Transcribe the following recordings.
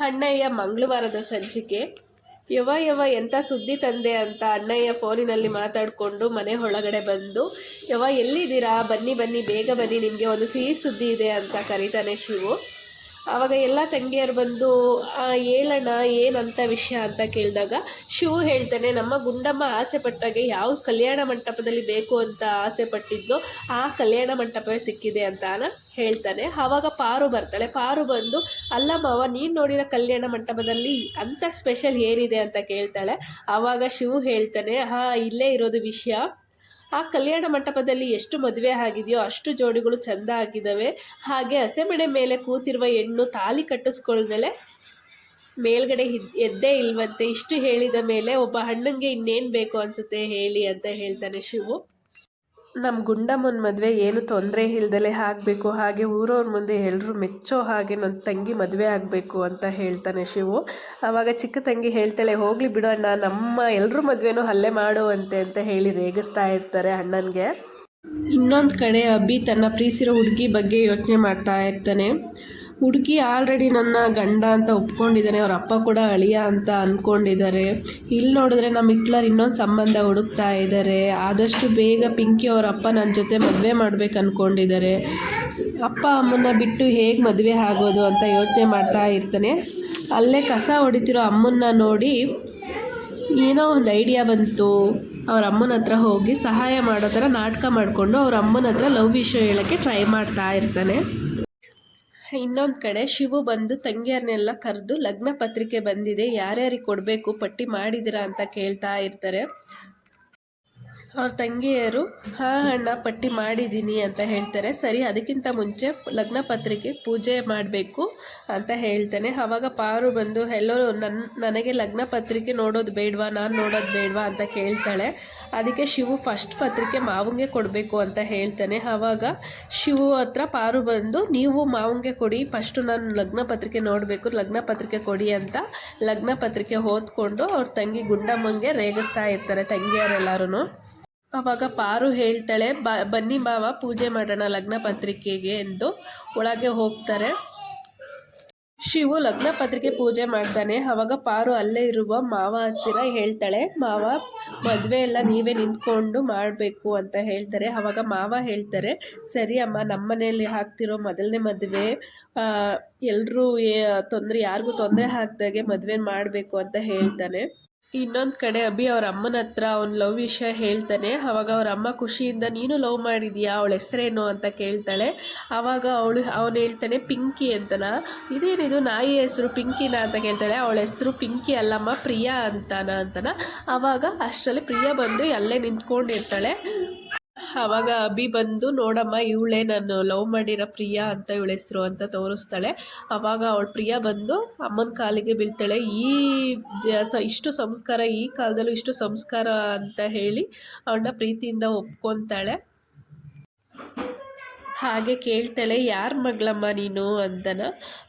ಅಣ್ಣಯ್ಯ ಮಂಗಳವಾರದ ಸಂಚಿಕೆ. ಯವ ಯವ ಎಂಥ ಸುದ್ದಿ ತಂದೆ ಅಂತ ಅಣ್ಣಯ್ಯ ಫೋನಿನಲ್ಲಿ ಮಾತಾಡಿಕೊಂಡು ಮನೆ ಒಳಗಡೆ ಬಂದು ಯವ ಎಲ್ಲಿದ್ದೀರಾ? ಬನ್ನಿ ಬನ್ನಿ, ಬೇಗ ಬನ್ನಿ, ನಿಮಗೆ ಒಂದು ಸಿಹಿ ಸುದ್ದಿ ಇದೆ ಅಂತ ಕರೀತಾನೆ ಶಿವು. ಆವಾಗ ಎಲ್ಲ ತಂಗಿಯರು ಬಂದು ಹೇಳೋಣ ಏನಂತ ವಿಷಯ ಅಂತ ಕೇಳಿದಾಗ ಶಿವು ಹೇಳ್ತಾನೆ, ನಮ್ಮ ಗುಂಡಮ್ಮ ಆಸೆ ಪಟ್ಟಾಗೆ ಯಾವ ಕಲ್ಯಾಣ ಮಂಟಪದಲ್ಲಿ ಬೇಕು ಅಂತ ಆಸೆ ಪಟ್ಟಿದ್ದು ಆ ಕಲ್ಯಾಣ ಮಂಟಪವೇ ಸಿಕ್ಕಿದೆ ಅಂತ ಹೇಳ್ತಾನೆ. ಆವಾಗ ಪಾರು ಬರ್ತಾಳೆ. ಪಾರು ಬಂದು, ಅಲ್ಲ ಮಾವ, ನೀನು ನೋಡಿರೋ ಕಲ್ಯಾಣ ಮಂಟಪದಲ್ಲಿ ಅಂಥ ಸ್ಪೆಷಲ್ ಏನಿದೆ? ಅಂತ ಕೇಳ್ತಾಳೆ. ಆವಾಗ ಶಿವು ಹೇಳ್ತಾನೆ ಹಾಂ ಇಲ್ಲೇ ಇರೋದು ವಿಷಯ. ಆ ಕಲ್ಯಾಣ ಮಂಟಪದಲ್ಲಿ ಎಷ್ಟು ಮದುವೆ ಆಗಿದೆಯೋ ಅಷ್ಟು ಜೋಡಿಗಳು ಚೆಂದ ಆಗಿದ್ದಾವೆ ಹಾಗೆ ಹಸೆಮಣೆ ಮೇಲೆ ಕೂತಿರುವ ಹೆಣ್ಣು ತಾಲಿ ಕಟ್ಟಿಸ್ಕೊಳ್ದಲೆ ಮೇಲ್ಗಡೆ ಎದ್ದೇ ಇಲ್ವಂತೆ. ಇಷ್ಟು ಹೇಳಿದ ಮೇಲೆ ಒಬ್ಬ ಹಣ್ಣಂಗೆ ಇನ್ನೇನು ಬೇಕು ಅನಿಸುತ್ತೆ ಹೇಳಿ ಅಂತ ಹೇಳ್ತಾನೆ ಶಿವು. ನಮ್ಮ ಗುಂಡಮ್ಮನ ಮದುವೆ ಏನು ತೊಂದರೆ ಇಲ್ದಲೆ ಆಗಬೇಕು, ಹಾಗೆ ಊರವ್ರ ಮುಂದೆ ಎಲ್ಲರೂ ಮೆಚ್ಚೋ ಹಾಗೆ ನನ್ನ ತಂಗಿ ಮದುವೆ ಆಗಬೇಕು ಅಂತ ಹೇಳ್ತಾನೆ ಶಿವು. ಆವಾಗ ಚಿಕ್ಕ ತಂಗಿ ಹೇಳ್ತಾಳೆ, ಹೋಗಲಿ ಬಿಡು ಅಣ್ಣ, ನಮ್ಮ ಎಲ್ಲರೂ ಮದುವೆನೂ ಹಲ್ಲೆ ಮಾಡುವಂತೆ ಅಂತ ಹೇಳಿ ರೇಗಿಸ್ತಾ ಇರ್ತಾರೆ ಅಣ್ಣನಿಗೆ. ಇನ್ನೊಂದು ಕಡೆ ಅಬ್ಬಿ ತನ್ನ ಪ್ರೀಸಿರೋ ಹುಡುಗಿ ಬಗ್ಗೆ ಯೋಚನೆ ಮಾಡ್ತಾ ಇರ್ತಾನೆ. ಹುಡುಗಿ ಆಲ್ರೆಡಿ ನನ್ನ ಗಂಡ ಅಂತ ಒಪ್ಕೊಂಡಿದ್ದಾನೆ, ಅವ್ರ ಅಪ್ಪ ಕೂಡ ಅಳಿಯ ಅಂತ ಅಂದ್ಕೊಂಡಿದ್ದಾರೆ ಇಲ್ಲಿ ನೋಡಿದ್ರೆ ನಮ್ಮ ಹಿಟ್ಲರ್ ಇನ್ನೊಂದು ಸಂಬಂಧ ಹುಡುಕ್ತಾ ಇದ್ದಾರೆ ಆದಷ್ಟು ಬೇಗ ಪಿಂಕಿ ಅವ್ರ ಅಪ್ಪ ನನ್ನ ಜೊತೆ ಮದುವೆ ಮಾಡ್ಬೇಕು ಅಂದ್ಕೊಂಡಿದ್ದಾರೆ ಅಪ್ಪ ಅಮ್ಮನ್ನ ಬಿಟ್ಟು ಹೇಗೆ ಮದುವೆ ಆಗೋದು ಅಂತ ಯೋಚನೆ ಮಾಡ್ತಾ ಇರ್ತಾನೆ. ಅಲ್ಲೇ ಕಸ ಹೊಡಿತಿರೋ ಅಮ್ಮನ್ನ ನೋಡಿ ಏನೋ ಒಂದು ಐಡಿಯಾ ಬಂತು. ಅವ್ರ ಅಮ್ಮನ ಹತ್ರ ಹೋಗಿ ಸಹಾಯ ಮಾಡೋ ಥರ ನಾಟಕ ಮಾಡಿಕೊಂಡು ಅವ್ರ ಅಮ್ಮನ ಹತ್ರ ಲವ್ ವಿಷಯ ಹೇಳೋಕ್ಕೆ ಟ್ರೈ ಮಾಡ್ತಾ ಇರ್ತಾನೆ. ಇನ್ನೊಂದು ಕಡೆ ಶಿವು ಬಂದು ತಂಗಿಯರನ್ನೆಲ್ಲ ಕರೆದು ಲಗ್ನ ಪತ್ರಿಕೆ ಬಂದಿದೆ, ಯಾರ್ಯಾರಿಗೆ ಕೊಡಬೇಕು, ಪಟ್ಟಿ ಮಾಡಿದಿರಾ ಅಂತ ಕೇಳ್ತಾ ಇರ್ತಾರೆ. ಅವ್ರ ತಂಗಿಯರು, ಹಾಂ, ಅಣ್ಣ, ಪಟ್ಟಿ ಮಾಡಿದ್ದೀನಿ ಅಂತ ಹೇಳ್ತಾರೆ. ಸರಿ, ಅದಕ್ಕಿಂತ ಮುಂಚೆ ಲಗ್ನ ಪತ್ರಿಕೆ ಪೂಜೆ ಮಾಡಬೇಕು ಅಂತ ಹೇಳ್ತಾನೆ. ಆವಾಗ ಪಾರು ಬಂದು, ಎಲ್ಲೋ ನನ್ನ ನನಗೆ ಲಗ್ನ ಪತ್ರಿಕೆ ನೋಡೋದು ಬೇಡವಾ, ನಾನು ನೋಡೋದು ಬೇಡವಾ ಅಂತ ಕೇಳ್ತಾಳೆ. ಅದಕ್ಕೆ ಶಿವು ಫಸ್ಟ್ ಪತ್ರಿಕೆ ಮಾವಂಗೆ ಕೊಡಬೇಕು ಅಂತ ಹೇಳ್ತಾನೆ. ಆವಾಗ ಶಿವು ಹತ್ರ ಪಾರು ಬಂದು, ನೀವು ಮಾವಂಗೆ ಕೊಡಿ ಫಸ್ಟು ನಾನು ಲಗ್ನ ಪತ್ರಿಕೆ ನೋಡಬೇಕು, ಲಗ್ನ ಪತ್ರಿಕೆ ಕೊಡಿ ಅಂತ ಲಗ್ನ ಪತ್ರಿಕೆ ಓದ್ಕೊಂಡು ಅವ್ರ ತಂಗಿ ಗುಂಡಮ್ಮಂಗೆ ರೇಗಿಸ್ತಾ ಇರ್ತಾರೆ ತಂಗಿಯರೆಲ್ಲರೂ ಅವಾಗ ಪಾರು ಹೇಳ್ತಾಳೆ ಬನ್ನಿ ಮಾವ, ಪೂಜೆ ಮಾಡೋಣ ಲಗ್ನ ಪತ್ರಿಕೆಗೆ ಎಂದು ಒಳಗೆ ಹೋಗ್ತಾರೆ. ಶಿವು ಲಗ್ನ ಪತ್ರಿಕೆ ಪೂಜೆ ಮಾಡ್ತಾನೆ. ಅವಾಗ ಪಾರು ಅಲ್ಲೇ ಇರುವ ಮಾವ ಹತ್ತಿರ ಹೇಳ್ತಾಳೆ, ಮಾವ, ಮದುವೆ ಎಲ್ಲ ನೀವೇ ನಿಂತ್ಕೊಂಡು ಮಾಡಬೇಕು ಅಂತ ಹೇಳ್ತಾರೆ. ಅವಾಗ ಮಾವ ಹೇಳ್ತಾರೆ, ಸರಿ ಅಮ್ಮ, ನಮ್ಮ ಮನೆಯಲ್ಲಿ ಹಾಕ್ತಿರೋ ಮೊದಲನೇ ಮದುವೆ ಎಲ್ಲರೂ ತೊಂದರೆ, ಯಾರಿಗೂ ತೊಂದರೆ ಆಗ್ದಾಗೆ ಮದುವೆ ಮಾಡಬೇಕು ಅಂತ ಹೇಳ್ತಾನೆ. ಇನ್ನೊಂದು ಕಡೆ ಅಭಿ ಅವ್ರ ಅಮ್ಮನ ಹತ್ರ ಅವ್ನ ಲವ್ ವಿಷಯ ಹೇಳ್ತಾನೆ. ಅವಾಗ ಅವ್ರ ಅಮ್ಮ ಖುಷಿಯಿಂದ, ನೀನು ಲವ್ ಮಾಡಿದೀಯಾ? ಅವಳ ಹೆಸರೇನು? ಅಂತ ಕೇಳ್ತಾಳೆ. ಆವಾಗ ಅವಳು, ಅವನು ಹೇಳ್ತಾನೆ, ಪಿಂಕಿ ಅಂತನ? ಇದೇನಿದು? ನಾಯಿ ಹೆಸರು ಪಿಂಕಿನ? ಅಂತ ಕೇಳ್ತಾಳೆ. ಅವಳ ಹೆಸರು ಪಿಂಕಿ ಅಲ್ಲಮ್ಮ, ಪ್ರಿಯಾ ಅಂತಾನ? ಅಂತನ. ಆವಾಗ ಅಷ್ಟರಲ್ಲಿ ಪ್ರಿಯಾ ಬಂದು ಅಲ್ಲೇ ನಿಂತ್ಕೊಂಡಿರ್ತಾಳೆ. ಆವಾಗ ಅಭಿ ಬಂದು, ನೋಡಮ್ಮ, ಇವಳೇ ನಾನು ಲವ್ ಮಾಡಿರೋ ಪ್ರಿಯಾ ಅಂತ ಇವಳ ಹೆಸರು ಅಂತ ತೋರಿಸ್ತಾಳೆ. ಆವಾಗ ಅವಳು ಪ್ರಿಯಾ ಬಂದು, ಅಮ್ಮನ ಕಾಲಿಗೆ ಬೀಳ್ತಾಳೆ. ಈ ಇಷ್ಟು ಸಂಸ್ಕಾರ, ಈ ಕಾಲದಲ್ಲೂ ಇಷ್ಟು ಸಂಸ್ಕಾರ ಅಂತ ಹೇಳಿ ಅವಳನ್ನ ಪ್ರೀತಿಯಿಂದ ಒಪ್ಕೊತಾಳೆ. ಹಾಗೆ ಕೇಳ್ತಾಳೆ, ಯಾರ ಮಗಳಮ್ಮ ನೀನು? ಅಂತನ.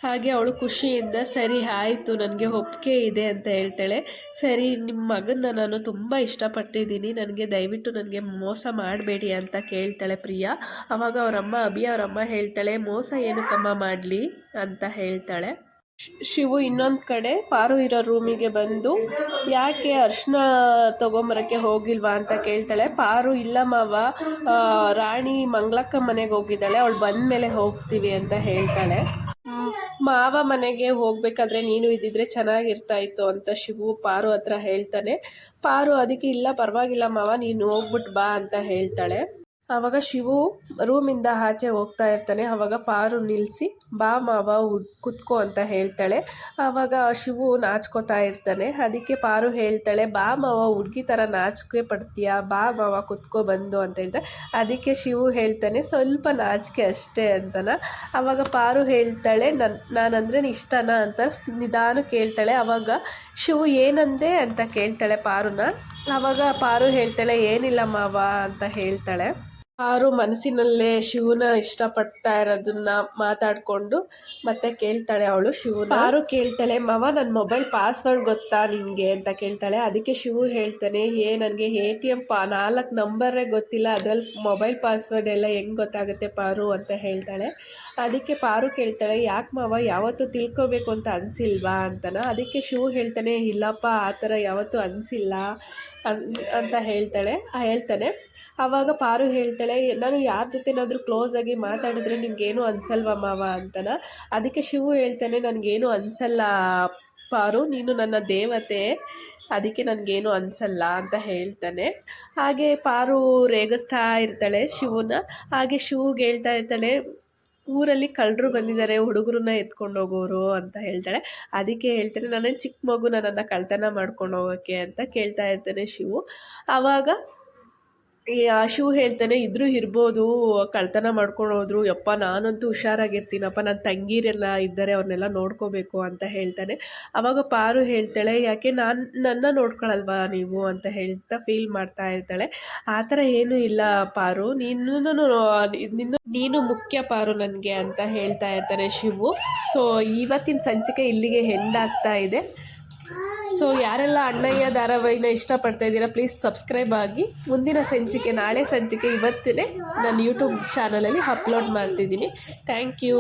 ಹಾಗೆ ಅವಳು ಖುಷಿಯಿಂದ, ಸರಿ, ಆಯಿತು, ನನಗೆ ಒಪ್ಪಿಗೆ ಇದೆ, ಅಂತ ಹೇಳ್ತಾಳೆ. ಸರಿ ನಿಮ್ಮ ಮಗನ್ನ ನಾನು ತುಂಬ ಇಷ್ಟಪಟ್ಟಿದ್ದೀನಿ. ನನಗೆ ದಯವಿಟ್ಟು ನನಗೆ ಮೋಸ ಮಾಡಬೇಡಿ, ಅಂತ ಕೇಳ್ತಾಳೆ ಪ್ರಿಯಾ. ಅವಾಗ ಅವರಮ್ಮ, ಅಭಿ, ಅವರಮ್ಮ ಹೇಳ್ತಾಳೆ, ಮೋಸ ಏನಕ್ಕಮ್ಮ ಮಾಡಲಿ? ಅಂತ ಹೇಳ್ತಾಳೆ. ಶಿವು ಇನ್ನೊಂದು ಕಡೆ ಪಾರು ಇರೋ ರೂಮಿಗೆ ಬಂದು, ಯಾಕೆ ಅರ್ಶಿನ ತೊಗೊಂಬರಕ್ಕೆ ಹೋಗಿಲ್ವಾ ಅಂತ ಕೇಳ್ತಾಳೆ. ಪಾರು, ಇಲ್ಲ ಮಾವ ರಾಣಿ ಮಂಗ್ಲಕ್ಕ ಮನೆಗೆ ಹೋಗಿದ್ದಾಳೆ. ಅವಳು ಬಂದ ಮೇಲೆ ಹೋಗ್ತೀವಿ ಅಂತ ಹೇಳ್ತಾಳೆ. ಮಾವ ಮನೆಗೆ ಹೋಗ್ಬೇಕಾದ್ರೆ ನೀನು ಇದ್ದಿದ್ರೆ ಚೆನ್ನಾಗಿರ್ತಾಯಿತ್ತು ಅಂತ ಶಿವು ಪಾರು ಹತ್ರ ಹೇಳ್ತಾನೆ. ಪಾರು, ಅದಕ್ಕೆ ಇಲ್ಲ, ಪರವಾಗಿಲ್ಲ ಮಾವ, ನೀನು ಹೋಗ್ಬಿಟ್ಟು ಬಾ ಅಂತ ಹೇಳ್ತಾಳೆ. ಆವಾಗ ಶಿವು ರೂಮಿಂದ ಆಚೆ ಹೋಗ್ತಾ ಇರ್ತಾನೆ. ಆವಾಗ ಪಾರು ನಿಲ್ಲಿಸಿ ಬಾ ಮಾವ ಕುತ್ಕೋ ಅಂತ ಹೇಳ್ತಾಳೆ. ಆವಾಗ ಶಿವು ನಾಚ್ಕೋತಾ ಇರ್ತಾನೆ. ಅದಕ್ಕೆ ಪಾರು ಹೇಳ್ತಾಳೆ, ಬಾ ಮಾವ, ಹುಡ್ಗಿ ಥರ ನಾಚಿಕೆ ಪಡ್ತೀಯಾ, ಬಾ ಮಾವ, ಕುತ್ಕೋ, ಬಂದು ಅಂತ ಹೇಳ್ತಾರೆ ಅದಕ್ಕೆ ಶಿವು ಹೇಳ್ತಾನೆ, ಸ್ವಲ್ಪ ನಾಚಿಕೆ ಅಷ್ಟೇ ಅಂತನ. ಆವಾಗ ಪಾರು ಹೇಳ್ತಾಳೆ ನನ್ನ ನಾನಂದ್ರೆ ಇಷ್ಟನಾ ಅಂತ ನಿಧಾನ ಕೇಳ್ತಾಳೆ. ಆವಾಗ ಶಿವು, ಏನಂದೆ ಅಂತ ಕೇಳ್ತಾಳೆ ಪಾರುನ. ಆವಾಗ ಪಾರು ಹೇಳ್ತಾಳೆ, ಏನಿಲ್ಲ ಮಾವ ಅಂತ ಹೇಳ್ತಾಳೆ. ಆರು ಮನಸ್ಸಿನಲ್ಲೇ ಶಿವನ ಇಷ್ಟಪಡ್ತಾ ಇರೋದನ್ನ ಮಾತಾಡಿಕೊಂಡು ಮತ್ತೆ ಕೇಳ್ತಾಳೆ ಅವಳು ಶಿವನ. ಯಾರು ಕೇಳ್ತಾಳೆ? ಮಾವ ನನ್ನ ಮೊಬೈಲ್ ಪಾಸ್ವರ್ಡ್ ಗೊತ್ತಾ ನಿನಗೆ ಅಂತ ಕೇಳ್ತಾಳೆ. ಅದಕ್ಕೆ ಶಿವು ಹೇಳ್ತಾನೆ ಏ ನನಗೆ ಎ ಟಿ ಎಂ ಪಾ, ನಾಲ್ಕು ನಂಬರೇ ಗೊತ್ತಿಲ್ಲ. ಅದ್ರಲ್ಲಿ ಮೊಬೈಲ್ ಪಾಸ್ವರ್ಡ್ ಎಲ್ಲ ಹೆಂಗೆ ಗೊತ್ತಾಗುತ್ತೆ ಪಾರು ಅಂತ ಹೇಳ್ತಾಳೆ. ಅದಕ್ಕೆ ಪಾರು ಕೇಳ್ತಾಳೆ, ಯಾಕೆ ಮಾವ, ಯಾವತ್ತೂ ತಿಳ್ಕೊಬೇಕು ಅಂತ ಅನಿಸಿಲ್ವಾ? ಅಂತನ. ಅದಕ್ಕೆ ಶಿವು ಹೇಳ್ತಾನೆ, ಇಲ್ಲಪ್ಪ, ಆ ಥರ ಯಾವತ್ತೂ ಅನಿಸಿಲ್ಲ ಅನ್, ಅಂತ ಹೇಳ್ತಾಳೆ. ಹೇಳ್ತಾನೆ. ಆವಾಗ ಪಾರು ಹೇಳ್ತಾಳೆ ನಾನು ಯಾರ ಜೊತೆನಾದರೂ ಕ್ಲೋಸ್ ಆಗಿ ಮಾತಾಡಿದ್ರೆ ನಿಮಗೇನು ಅನ್ಸಲ್ವಾ ಮಾವ ಅಂತನ. ಅದಕ್ಕೆ ಶಿವು ಹೇಳ್ತಾನೆ, ನನಗೇನು ಅನ್ಸಲ್ಲ ಪಾರು, ನೀನು ನನ್ನ ದೇವತೆ, ಅದಕ್ಕೆ ನನಗೇನು ಅನ್ಸಲ್ಲ ಅಂತ ಹೇಳ್ತಾನೆ. ಹಾಗೆ ಪಾರು ರೇಗಿಸ್ತಾ ಇರ್ತಾಳೆ ಶಿವನ ಹಾಗೆ ಶಿವಗೆ ಹೇಳ್ತಾ ಇರ್ತಾಳೆ, ಊರಲ್ಲಿ ಕಳ್ಳರು ಬಂದಿದ್ದಾರೆ, ಹುಡುಗರನ್ನ ಎತ್ಕೊಂಡು ಹೋಗೋರು ಅಂತ ಹೇಳ್ತಾಳೆ. ಅದಕ್ಕೆ ಹೇಳ್ತಾರೆ ನಾನೇನು ಚಿಕ್ಕ ಮಗು, ನನ್ನನ್ನು ಕಳ್ತನ ಮಾಡ್ಕೊಂಡು ಹೋಗೋಕ್ಕೆ ಅಂತ ಕೇಳ್ತಾ ಇರ್ತಾನೆ ಶಿವು. ಆವಾಗ ಈ ಹೇಳ್ತಾನೆ, ಇದ್ರೂ ಇರ್ಬೋದು, ಕಳ್ತನ ಮಾಡ್ಕೊಂಡು ಹೋದ್ರು. ಯಪ್ಪ, ನಾನಂತೂ ಹುಷಾರಾಗಿರ್ತೀನಪ್ಪ ನನ್ನ ತಂಗೀರೆಲ್ಲ ಇದ್ದಾರೆ, ಅವ್ರನ್ನೆಲ್ಲ ನೋಡ್ಕೋಬೇಕು ಅಂತ ಹೇಳ್ತಾನೆ. ಆವಾಗ ಪಾರು ಹೇಳ್ತಾಳೆ, ಯಾಕೆ ನಾನು, ನನ್ನ ನೋಡ್ಕೊಳಲ್ವಾ ನೀವು? ಅಂತ ಹೇಳ್ತಾ ಫೀಲ್ ಮಾಡ್ತಾ ಇರ್ತಾಳೆ. ಆ ಥರ ಏನೂ ಇಲ್ಲ ಪಾರು. ನೀನು ನಿನ್ನ, ನೀನು ಮುಖ್ಯ ಪಾರು ನನಗೆ ಅಂತ ಹೇಳ್ತಾ ಇರ್ತಾನೆ ಶಿವು. ಸೊ ಇವತ್ತಿನ ಸಂಚಿಕೆ ಇಲ್ಲಿಗೆ ಹೆಂಡಾಗ್ತಾ ಇದೆ. ಸೊ ಯಾರೆಲ್ಲ ಅಣ್ಣಯ್ಯ, ಧಾರಾವಾಹಿನ ಇಷ್ಟಪಡ್ತಾ ಇದ್ದೀರಾ ಪ್ಲೀಸ್ ಸಬ್ಸ್ಕ್ರೈಬ್ ಆಗಿ. ಮುಂದಿನ ಸಂಚಿಕೆ, ನಾಳೆ ಸಂಚಿಕೆ ಇವತ್ತಿನೇ. ನಾನು ಯೂಟ್ಯೂಬ್ ಚಾನಲಲ್ಲಿ ಅಪ್ಲೋಡ್ ಮಾಡ್ತಿದ್ದೀನಿ. Thank you